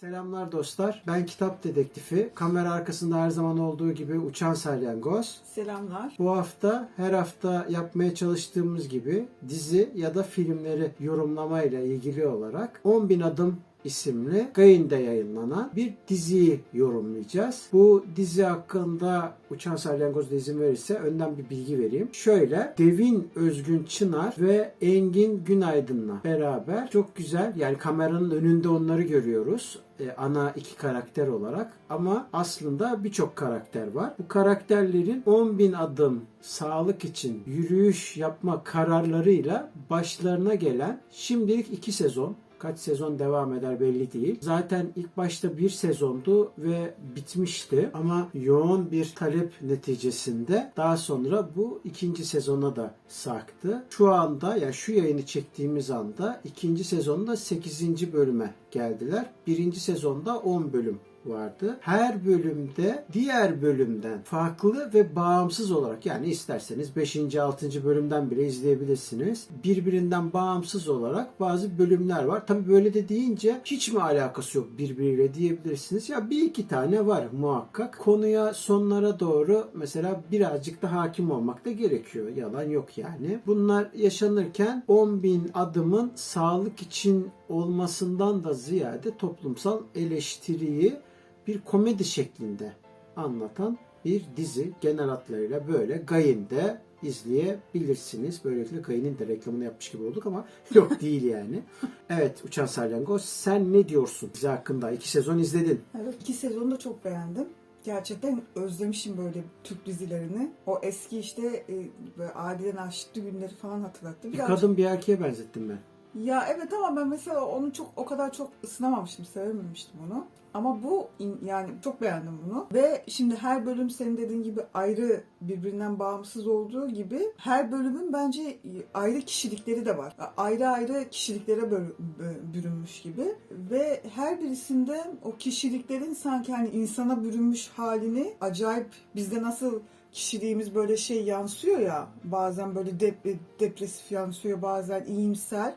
Selamlar dostlar. Ben Kitap Dedektifi. Kamera arkasında her zaman olduğu gibi Uçan Salyangoz. Selamlar. Bu hafta her hafta yapmaya çalıştığımız gibi dizi ya da filmleri yorumlamayla ilgili olarak 10.000 Adım isimli Gayin'de yayınlanan bir diziyi yorumlayacağız. Bu dizi hakkında Uçan Salyangoz da izin verirse önden bir bilgi vereyim. Şöyle Devin Özgün Çınar ve Engin Günaydın'la beraber çok güzel yani kameranın önünde onları görüyoruz e, ana iki karakter olarak ama aslında birçok karakter var. Bu karakterlerin 10.000 adım sağlık için yürüyüş yapma kararlarıyla başlarına gelen şimdilik iki sezon Kaç sezon devam eder belli değil. Zaten ilk başta bir sezondu ve bitmişti. Ama yoğun bir talep neticesinde daha sonra bu ikinci sezona da sarktı. Şu anda ya şu yayını çektiğimiz anda ikinci sezonda 8. bölüme geldiler. Birinci sezonda 10 bölüm vardı. Her bölümde diğer bölümden farklı ve bağımsız olarak yani isterseniz 5. 6. bölümden bile izleyebilirsiniz. Birbirinden bağımsız olarak bazı bölümler var. Tabi böyle de deyince hiç mi alakası yok birbiriyle diyebilirsiniz. Ya bir iki tane var muhakkak. Konuya sonlara doğru mesela birazcık da hakim olmak da gerekiyor. Yalan yok yani. Bunlar yaşanırken 10.000 adımın sağlık için olmasından da ziyade toplumsal eleştiriyi bir komedi şeklinde anlatan bir dizi genel hatlarıyla böyle Gayin'de izleyebilirsiniz. Böylelikle Gayin'in de reklamını yapmış gibi olduk ama yok değil yani. Evet Uçan Salyangoz sen ne diyorsun dizi hakkında? İki sezon izledin. Evet, iki sezonu da çok beğendim. Gerçekten özlemişim böyle Türk dizilerini. O eski işte e, Adile Naşitli günleri falan hatırlattı. Bir Birazcık- kadın bir erkeğe benzettim ben. Ya evet ama ben mesela onu çok o kadar çok ısınamamıştım, sevememiştim onu. Ama bu yani çok beğendim bunu. Ve şimdi her bölüm senin dediğin gibi ayrı birbirinden bağımsız olduğu gibi her bölümün bence ayrı kişilikleri de var. Ayrı ayrı kişiliklere bürünmüş gibi ve her birisinde o kişiliklerin sanki hani insana bürünmüş halini acayip bizde nasıl kişiliğimiz böyle şey yansıyor ya bazen böyle dep- depresif yansıyor bazen iyimser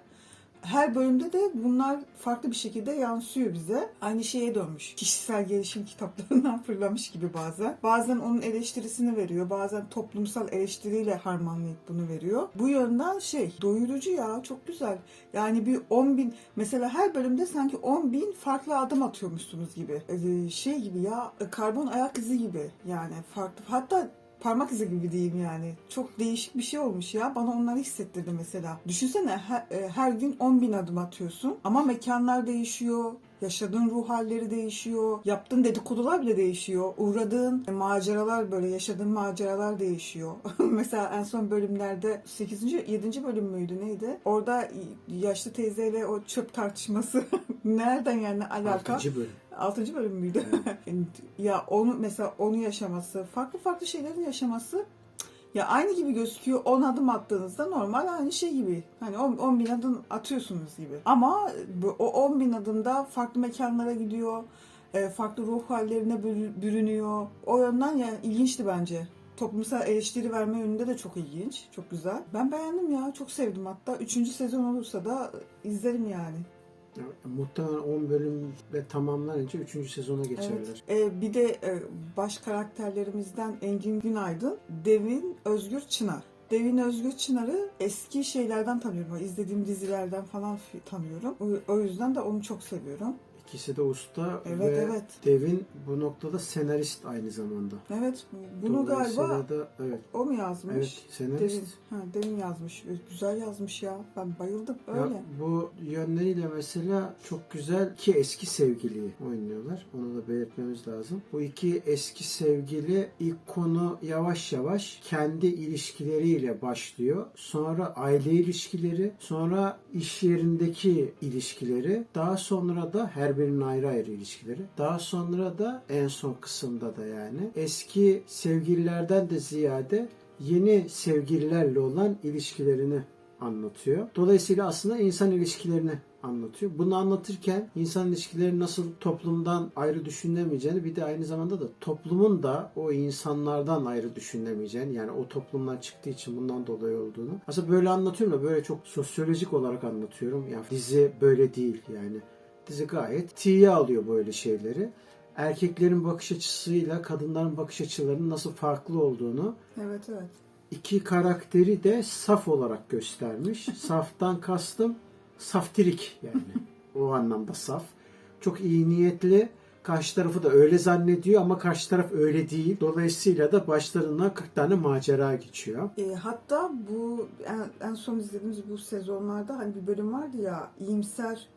her bölümde de bunlar farklı bir şekilde yansıyor bize. Aynı şeye dönmüş. Kişisel gelişim kitaplarından fırlamış gibi bazen. Bazen onun eleştirisini veriyor. Bazen toplumsal eleştiriyle harmanlayıp bunu veriyor. Bu yönden şey doyurucu ya çok güzel. Yani bir 10 bin mesela her bölümde sanki 10 bin farklı adım atıyormuşsunuz gibi. Ee, şey gibi ya karbon ayak izi gibi yani farklı. Hatta parmak izi gibi diyeyim yani. Çok değişik bir şey olmuş ya. Bana onları hissettirdi mesela. Düşünsene her, e, her gün 10 bin adım atıyorsun. Ama mekanlar değişiyor. Yaşadığın ruh halleri değişiyor. Yaptığın dedikodular bile değişiyor. Uğradığın maceralar böyle yaşadığın maceralar değişiyor. mesela en son bölümlerde 8. 7. bölüm müydü neydi? Orada yaşlı teyzeyle o çöp tartışması nereden yani alaka? Altıncı bölüm. 6. bölüm müydü? ya onu mesela onu yaşaması, farklı farklı şeylerin yaşaması ya aynı gibi gözüküyor. 10 adım attığınızda normal aynı şey gibi. Hani 10, 10 bin adım atıyorsunuz gibi. Ama bu- o 10 bin adımda farklı mekanlara gidiyor. e, Farklı ruh hallerine bürü- bürünüyor. O yönden yani ilginçti bence. Toplumsal eleştiri verme yönünde de çok ilginç. Çok güzel. Ben beğendim ya. Çok sevdim hatta. Üçüncü sezon olursa da izlerim yani. Ya, muhtemelen 10 bölümle tamamlanınca 3. sezona geçerler. Evet. Ee, bir de e, baş karakterlerimizden Engin Günaydın, Devin Özgür Çınar. Devin Özgür Çınar'ı eski şeylerden tanıyorum. İzlediğim dizilerden falan tanıyorum. O yüzden de onu çok seviyorum. İkisi de usta Evet, ve evet. Devin bu noktada senarist aynı zamanda. Evet, bunu galiba da evet. o mu yazmış? Evet, senarist. Devin, ha, Devin yazmış. Güzel yazmış ya. Ben bayıldım. Ya Öyle. bu yönleriyle mesela çok güzel iki eski sevgiliyi oynuyorlar. Onu da belirtmemiz lazım. Bu iki eski sevgili ilk konu yavaş yavaş kendi ilişkileriyle başlıyor. Sonra aile ilişkileri, sonra iş yerindeki ilişkileri, daha sonra da her birinin ayrı ayrı ilişkileri. Daha sonra da en son kısımda da yani eski sevgililerden de ziyade yeni sevgililerle olan ilişkilerini anlatıyor. Dolayısıyla aslında insan ilişkilerini anlatıyor. Bunu anlatırken insan ilişkileri nasıl toplumdan ayrı düşünülemeyeceğini bir de aynı zamanda da toplumun da o insanlardan ayrı düşünülemeyeceğini yani o toplumdan çıktığı için bundan dolayı olduğunu. Aslında böyle anlatıyorum da böyle çok sosyolojik olarak anlatıyorum. Yani dizi böyle değil yani. Dizi gayet tiye alıyor böyle şeyleri. Erkeklerin bakış açısıyla kadınların bakış açılarının nasıl farklı olduğunu Evet evet. iki karakteri de saf olarak göstermiş. Saftan kastım saftirik yani. O anlamda saf. Çok iyi niyetli. Karşı tarafı da öyle zannediyor ama karşı taraf öyle değil. Dolayısıyla da başlarına 40 tane macera geçiyor. E, hatta bu en, en son izlediğimiz bu sezonlarda hani bir bölüm vardı ya iyimser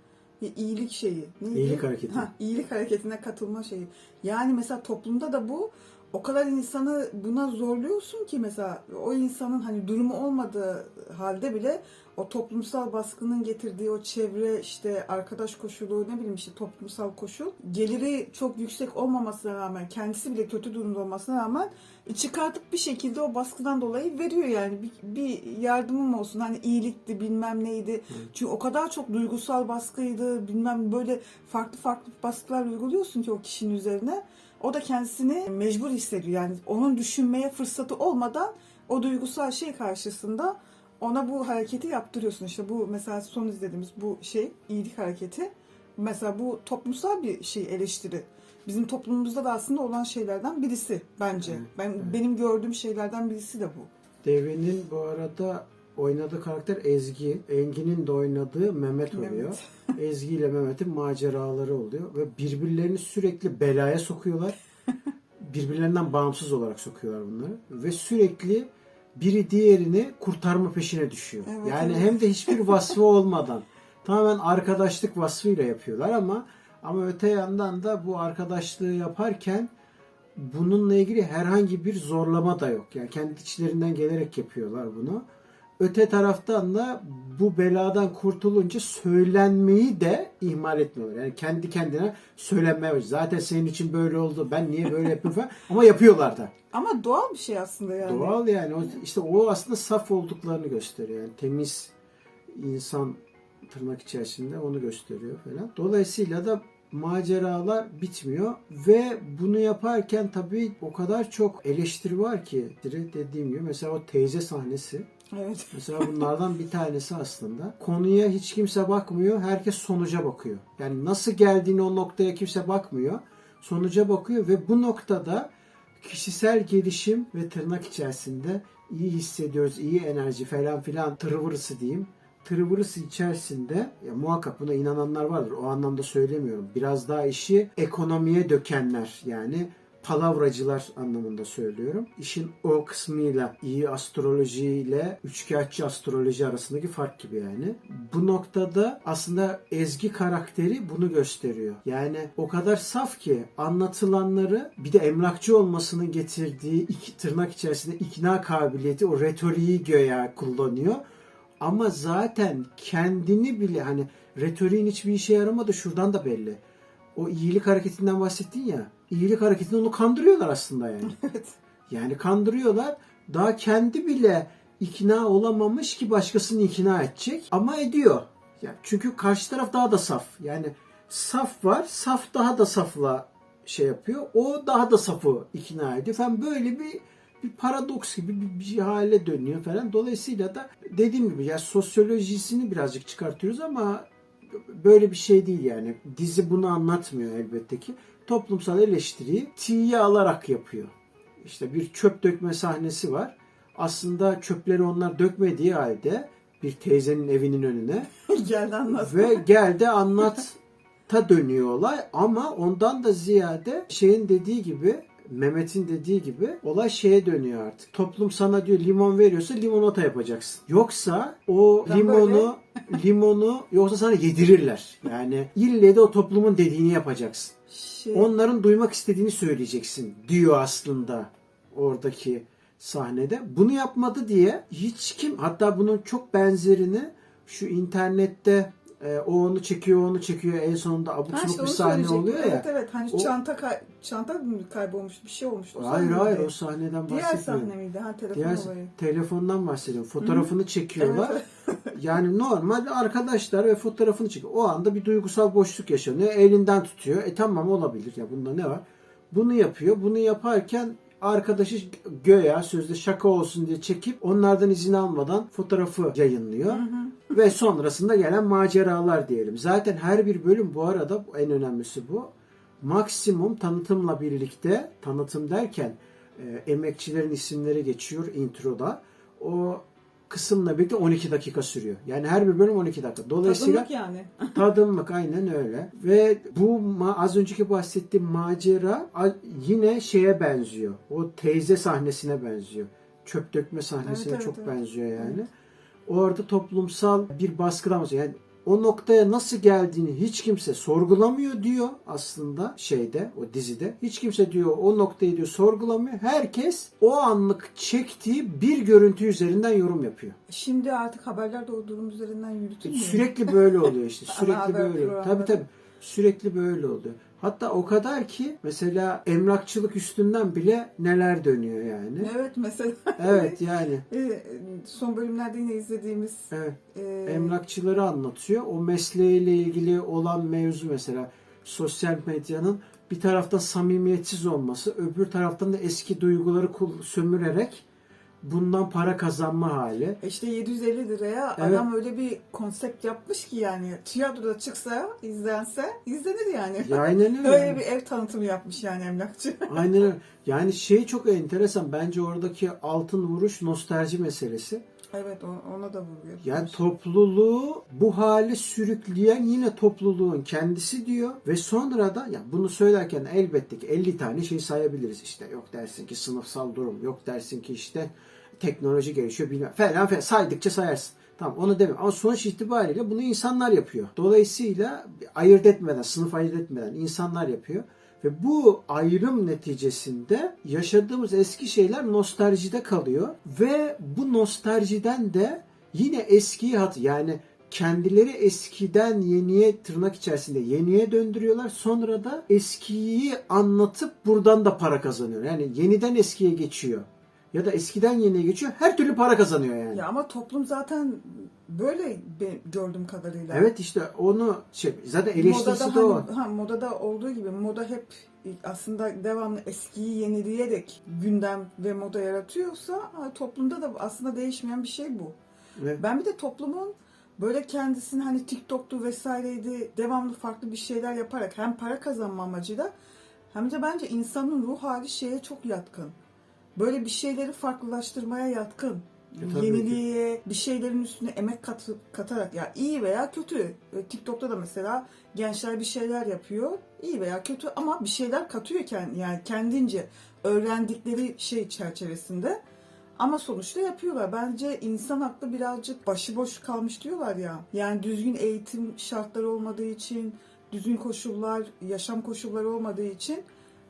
bir iyilik şeyi. Neydi? İyilik hareketi. Ha, iyilik hareketine katılma şeyi. Yani mesela toplumda da bu o kadar insanı buna zorluyorsun ki mesela o insanın hani durumu olmadığı halde bile o toplumsal baskının getirdiği o çevre işte arkadaş koşulu ne bileyim işte toplumsal koşul geliri çok yüksek olmamasına rağmen kendisi bile kötü durumda olmasına rağmen çıkartıp bir şekilde o baskıdan dolayı veriyor yani. Bir, bir yardımım olsun. Hani iyilikti bilmem neydi. Çünkü o kadar çok duygusal baskıydı bilmem böyle farklı farklı baskılar uyguluyorsun ki o kişinin üzerine. O da kendisini mecbur hissediyor. Yani onun düşünmeye fırsatı olmadan o duygusal şey karşısında ona bu hareketi yaptırıyorsun işte bu mesela son izlediğimiz bu şey iyilik hareketi mesela bu toplumsal bir şey eleştiri bizim toplumumuzda da aslında olan şeylerden birisi bence. Evet, Ben evet. benim gördüğüm şeylerden birisi de bu. Devri'nin bu arada oynadığı karakter Ezgi. Engin'in de oynadığı Mehmet oluyor. Mehmet. Ezgi ile Mehmet'in maceraları oluyor ve birbirlerini sürekli belaya sokuyorlar. Birbirlerinden bağımsız olarak sokuyorlar bunları ve sürekli biri diğerini kurtarma peşine düşüyor. Evet, yani evet. hem de hiçbir vasfı olmadan tamamen arkadaşlık vasfıyla yapıyorlar ama ama öte yandan da bu arkadaşlığı yaparken bununla ilgili herhangi bir zorlama da yok. Yani kendi içlerinden gelerek yapıyorlar bunu. Öte taraftan da bu beladan kurtulunca söylenmeyi de ihmal etmiyorlar. Yani kendi kendine söylenmeye. Zaten senin için böyle oldu. Ben niye böyle yapıyorum falan. Ama yapıyorlar da. Ama doğal bir şey aslında yani. Doğal yani. O, işte o aslında saf olduklarını gösteriyor. Yani temiz insan tırnak içerisinde onu gösteriyor falan. Dolayısıyla da maceralar bitmiyor ve bunu yaparken tabii o kadar çok eleştiri var ki dediğim gibi mesela o teyze sahnesi Evet. Mesela bunlardan bir tanesi aslında. Konuya hiç kimse bakmıyor. Herkes sonuca bakıyor. Yani nasıl geldiğini o noktaya kimse bakmıyor. Sonuca bakıyor ve bu noktada kişisel gelişim ve tırnak içerisinde iyi hissediyoruz, iyi enerji falan filan tırvırısı diyeyim. Tırvırısı içerisinde ya muhakkak buna inananlar vardır. O anlamda söylemiyorum. Biraz daha işi ekonomiye dökenler yani palavracılar anlamında söylüyorum. İşin o kısmıyla iyi astroloji ile üçkağıtçı astroloji arasındaki fark gibi yani. Bu noktada aslında Ezgi karakteri bunu gösteriyor. Yani o kadar saf ki anlatılanları bir de emlakçı olmasının getirdiği iki tırnak içerisinde ikna kabiliyeti o retoriği göya kullanıyor. Ama zaten kendini bile hani retoriğin hiçbir işe yaramadı şuradan da belli. O iyilik hareketinden bahsettin ya. İyilik hareketinde onu kandırıyorlar aslında yani. Evet. Yani kandırıyorlar. Daha kendi bile ikna olamamış ki başkasını ikna edecek. Ama ediyor. Yani çünkü karşı taraf daha da saf. Yani saf var. Saf daha da safla şey yapıyor. O daha da safı ikna ediyor falan. Böyle bir bir paradoks gibi bir, bir hale dönüyor falan. Dolayısıyla da dediğim gibi ya sosyolojisini birazcık çıkartıyoruz ama böyle bir şey değil yani. Dizi bunu anlatmıyor elbette ki. Toplumsal eleştiriyi tiye alarak yapıyor. İşte bir çöp dökme sahnesi var. Aslında çöpleri onlar dökmediği halde bir teyzenin evinin önüne Geldi anlat. ve geldi anlat ta dönüyor olay ama ondan da ziyade şeyin dediği gibi Mehmet'in dediği gibi olay şeye dönüyor artık. Toplum sana diyor limon veriyorsa limonata yapacaksın. Yoksa o Ben limonu limonu yoksa sana yedirirler. Yani ille de o toplumun dediğini yapacaksın. Şey, Onların duymak istediğini söyleyeceksin diyor aslında oradaki sahnede. Bunu yapmadı diye hiç kim hatta bunun çok benzerini şu internette e, o onu çekiyor onu çekiyor en sonunda abuk sabuk bir sahne oluyor ya. Evet evet hani O- çanta kay- çanta mı kaybolmuş bir şey olmuş. O Hayır hayır miydi? o sahneden Diğer bahsetmiyorum. sahne miydi? Ha telefon Diğer olayı. telefondan bahsediyorum. Fotoğrafını çekiyorlar. Evet, yani normal arkadaşlar ve fotoğrafını çekiyor. O anda bir duygusal boşluk yaşanıyor. Elinden tutuyor. E tamam olabilir ya bunda ne var? Bunu yapıyor. Bunu yaparken arkadaşı göya sözde şaka olsun diye çekip onlardan izin almadan fotoğrafı yayınlıyor. Hı hı. Ve sonrasında gelen maceralar diyelim. Zaten her bir bölüm bu arada en önemlisi bu. Maksimum tanıtımla birlikte tanıtım derken e, emekçilerin isimleri geçiyor introda. O kısımla birlikte 12 dakika sürüyor. Yani her bir bölüm 12 dakika. Dolayısıyla Tadımlık yani. Tadımlık aynen öyle. Ve bu az önceki bahsettiğim macera yine şeye benziyor. O teyze sahnesine benziyor. Çöp dökme sahnesine Evet, evet, çok evet. benziyor yani. Orada toplumsal bir baskıdan yani o noktaya nasıl geldiğini hiç kimse sorgulamıyor diyor aslında şeyde o dizide. Hiç kimse diyor o noktayı diyor sorgulamıyor. Herkes o anlık çektiği bir görüntü üzerinden yorum yapıyor. Şimdi artık haberler de o durum üzerinden yürütülmüyor. Sürekli böyle oluyor işte. Sürekli böyle. Tabii tabii. Sürekli böyle oluyor. Hatta o kadar ki mesela emlakçılık üstünden bile neler dönüyor yani. Evet mesela Evet yani. e, son bölümlerde yine izlediğimiz Evet. e, Emlakçıları anlatıyor. O mesleğiyle ilgili olan mevzu mesela sosyal medyanın bir taraftan samimiyetsiz olması, öbür taraftan da eski duyguları sömürerek bundan para kazanma hali. işte 750 liraya Evet. adam öyle bir konsept yapmış ki yani tiyatroda çıksa izlense izlenir yani. Ya aynen öyle. Öyle bir ev tanıtımı yapmış yani emlakçı. Aynen öyle. Yani şey çok enteresan. Bence oradaki altın vuruş nostalji meselesi. evet ona da vuruyor. Yani topluluğu bu hale sürükleyen yine topluluğun kendisi diyor ve sonra da ya bunu söylerken elbette ki 50 tane şey sayabiliriz işte yok dersin ki sınıfsal durum yok dersin ki işte teknoloji gelişiyor bilmem falan falan saydıkça sayarsın. Tamam onu demiyorum ama sonuç itibariyle bunu insanlar yapıyor. Dolayısıyla ayırt etmeden, sınıf ayırt etmeden insanlar yapıyor. Ve bu ayrım neticesinde yaşadığımız eski şeyler nostaljide kalıyor. Ve bu nostaljiden de yine eskiyi hat yani kendileri eskiden yeniye tırnak içerisinde yeniye döndürüyorlar. Sonra da eskiyi anlatıp buradan da para kazanıyor. Yani yeniden eskiye geçiyor. Ya da eskiden yeniye geçiyor. Her türlü para kazanıyor yani. Ya ama toplum zaten böyle gördüğüm kadarıyla. Evet işte onu şey, zaten eleştirisi modada de o. hani, ha, modada olduğu gibi moda hep aslında devamlı eskiyi yenileyerek gündem ve moda yaratıyorsa toplumda da aslında değişmeyen bir şey bu. Ve- Ben bir de toplumun böyle kendisini hani TikTok'tu vesaireydi devamlı farklı bir şeyler yaparak hem para kazanma amacıyla hem de bence insanın ruh hali şeye çok yatkın. Böyle bir şeyleri farklılaştırmaya yatkın. E, ki. Yeniliğe, bir şeylerin üstüne emek kat, katarak ya iyi veya kötü. E, TikTok'ta da mesela gençler bir şeyler yapıyor. iyi veya kötü ama bir şeyler katıyor kend- yani kendince öğrendikleri şey çerçevesinde. Ama sonuçta yapıyorlar. Bence insan aklı birazcık başıboş kalmış diyorlar ya. Yani düzgün eğitim şartları olmadığı için, düzgün koşullar, yaşam koşulları olmadığı için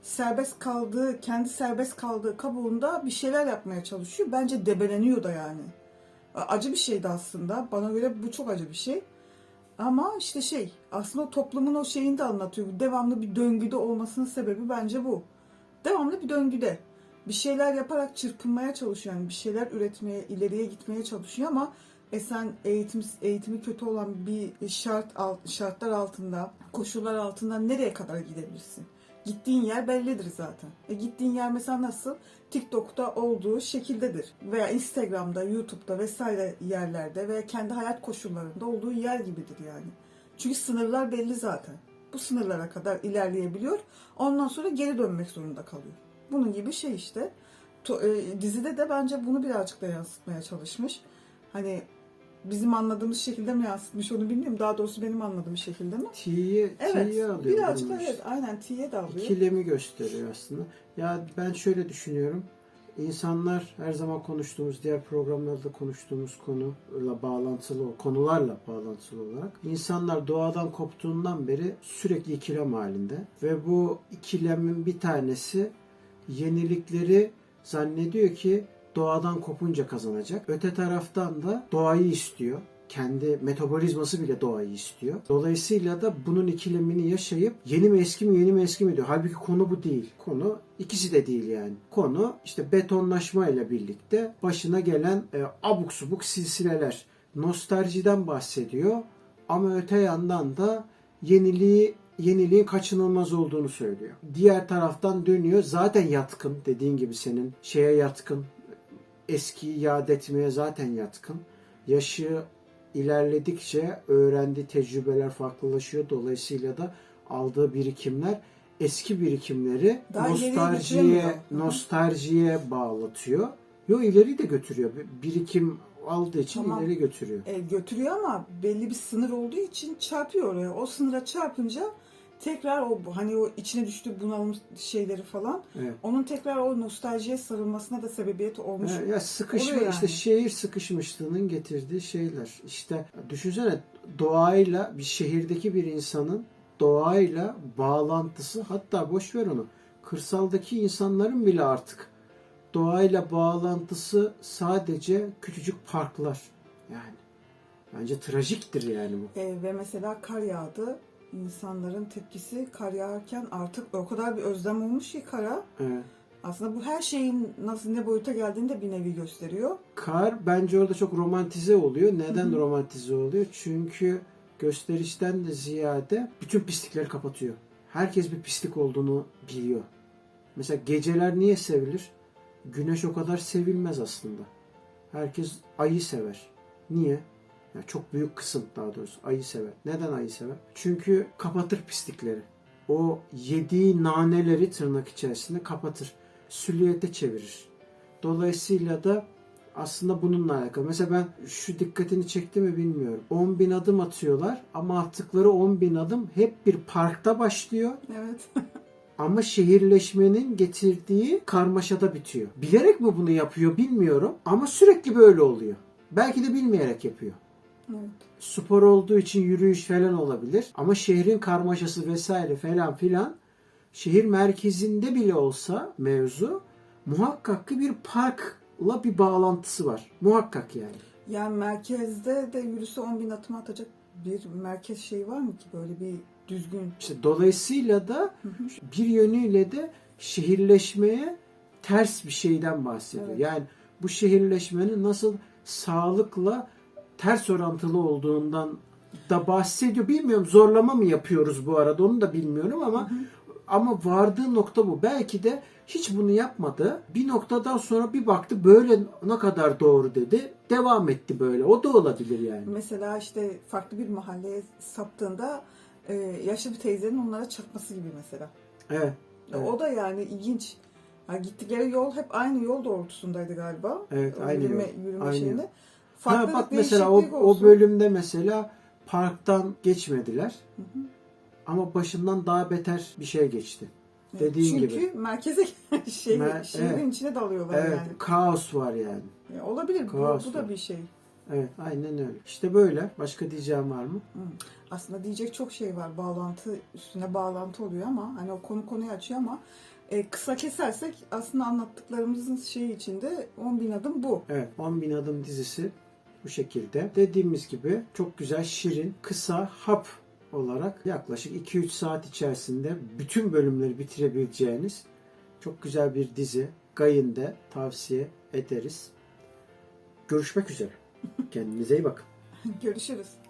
serbest kaldığı, kendi serbest kaldığı kabuğunda bir şeyler yapmaya çalışıyor. Bence debeleniyor da yani. Acı bir şeydi aslında. Bana göre bu çok acı bir şey. Ama işte şey, aslında toplumun o şeyini de anlatıyor. Devamlı bir döngüde olmasının sebebi bence bu. Devamlı bir döngüde. Bir şeyler yaparak çırpınmaya çalışıyor. Yani bir şeyler üretmeye, ileriye gitmeye çalışıyor ama e sen eğitim, eğitimi kötü olan bir şart şartlar altında, koşullar altında nereye kadar gidebilirsin? Gittiğin yer bellidir zaten. E gittiğin yer mesela nasıl? TikTok'ta olduğu şekildedir. Veya Instagram'da, YouTube'da vesaire yerlerde veya kendi hayat koşullarında olduğu yer gibidir yani. Çünkü sınırlar belli zaten. Bu sınırlara kadar ilerleyebiliyor. Ondan sonra geri dönmek zorunda kalıyor. Bunun gibi şey işte. To- e, dizide de bence bunu birazcık da yansıtmaya çalışmış. Hani bizim anladığımız şekilde mi yansıtmış onu bilmiyorum. Daha doğrusu benim anladığım şekilde mi? T'yi Evet. Alıyor. birazcık bunun evet. Aynen T'ye de alıyor. ikilemi gösteriyor aslında. Ya ben şöyle düşünüyorum. İnsanlar her zaman konuştuğumuz, diğer programlarda konuştuğumuz konuyla bağlantılı, konularla bağlantılı olarak insanlar doğadan koptuğundan beri sürekli ikilem halinde ve bu ikilemin bir tanesi yenilikleri zannediyor ki doğadan kopunca kazanacak. Öte taraftan da doğayı istiyor. Kendi metabolizması bile doğayı istiyor. Dolayısıyla da bunun ikilemini yaşayıp yeni mi eski mi yeni mi eski mi diyor. Halbuki konu bu değil. Konu ikisi de değil yani. Konu işte betonlaşma ile birlikte başına gelen e, abuk subuk silsileler. Nostaljiden bahsediyor ama öte yandan da yeniliği yeniliğin kaçınılmaz olduğunu söylüyor. Diğer taraftan dönüyor zaten yatkın dediğin gibi senin şeye yatkın eskiyi yad etmeye zaten yatkın. Yaşı ilerledikçe öğrendiği tecrübeler farklılaşıyor. Dolayısıyla da aldığı birikimler eski birikimleri Daha nostaljiye nostaljiye bağlatıyor. Yo ileri de götürüyor. Birikim aldığı için Tamam. ileri götürüyor. E, götürüyor ama belli bir sınır olduğu için çarpıyor oraya. O sınıra çarpınca tekrar o hani o içine düştüğü bunalım şeyleri falan Evet. onun tekrar o nostaljiye sarılmasına da sebebiyet olmuş. Ya, ya sıkışma Oluyor işte yani. şehir sıkışmışlığının getirdiği şeyler. İşte düşünsene doğayla bir şehirdeki bir insanın doğayla bağlantısı hatta boş ver onu. Kırsaldaki insanların bile artık doğayla bağlantısı sadece küçücük parklar. Yani bence trajiktir yani bu. E, ve mesela kar yağdı. İnsanların tepkisi kar yağarken artık o kadar bir özlem olmuş ki kara. Evet. Aslında bu her şeyin nasıl ne boyuta geldiğini de bir nevi gösteriyor. Kar bence orada çok romantize oluyor. Neden Hı hı. romantize oluyor? Çünkü gösterişten de ziyade bütün pislikleri kapatıyor. Herkes bir pislik olduğunu biliyor. Mesela geceler niye sevilir? Güneş o kadar sevilmez aslında. Herkes ayı sever. Niye? Ya çok büyük kısım daha doğrusu ayı sever. Neden ayı sever? Çünkü kapatır pislikleri. O yediği naneleri tırnak içerisinde kapatır. Süliyete çevirir. Dolayısıyla da aslında bununla alakalı. Mesela ben şu dikkatini çekti mi bilmiyorum. 10 bin adım atıyorlar ama attıkları 10 bin adım hep bir parkta başlıyor Evet. ama şehirleşmenin getirdiği karmaşada bitiyor. Bilerek mi bunu yapıyor bilmiyorum ama sürekli böyle oluyor. Belki de bilmeyerek yapıyor. Evet. Spor olduğu için yürüyüş falan olabilir ama şehrin karmaşası vesaire falan filan şehir merkezinde bile olsa mevzu muhakkak ki bir parkla bir bağlantısı var. Muhakkak yani. Yani merkezde de yürüse 10 bin adım atacak bir merkez şeyi var mı ki böyle bir düzgün? İşte dolayısıyla da bir yönüyle de şehirleşmeye ters bir şeyden bahsediyor. Evet. Yani bu şehirleşmenin nasıl sağlıkla ters orantılı olduğundan da bahsediyor. Bilmiyorum zorlama mı yapıyoruz bu arada onu da bilmiyorum ama Hı hı. ama vardığı nokta bu. Belki de hiç bunu yapmadı. Bir noktadan sonra bir baktı böyle ne kadar doğru dedi. Devam etti böyle. O da olabilir yani. Mesela işte farklı bir mahalleye saptığında e, yaşlı bir teyzenin onlara çakması gibi mesela. Evet. Evet. O da yani ilginç. Yani gittikleri yol hep aynı yol doğrultusundaydı galiba. Evet, aynı yürüme, yol. yürüme Aynı şeyinde. yol. Farklı ha bak mesela o, değişiklik o olsun. bölümde mesela parktan geçmediler. Hı hı. Ama başından daha beter bir şey geçti. Dediğin Çünkü gibi. merkeze şey, Mer- şehrin evet. içine dalıyorlar Evet, yani. kaos var yani. Ya olabilir. Bu, Kaos bu var. da bir şey. Evet, aynen öyle. İşte böyle. Başka diyeceğim var mı? Hı. Aslında diyecek çok şey var. Bağlantı üstüne bağlantı oluyor ama hani o konu konuyu açıyor ama e, kısa kesersek aslında anlattıklarımızın şeyi içinde 10 bin adım bu. Evet, 10 bin adım dizisi bu şekilde. Dediğimiz gibi çok güzel, şirin, kısa, hap olarak yaklaşık 2-3 saat içerisinde bütün bölümleri bitirebileceğiniz çok güzel bir dizi. Gayin'de tavsiye ederiz. Görüşmek üzere. Kendinize iyi bakın. Görüşürüz.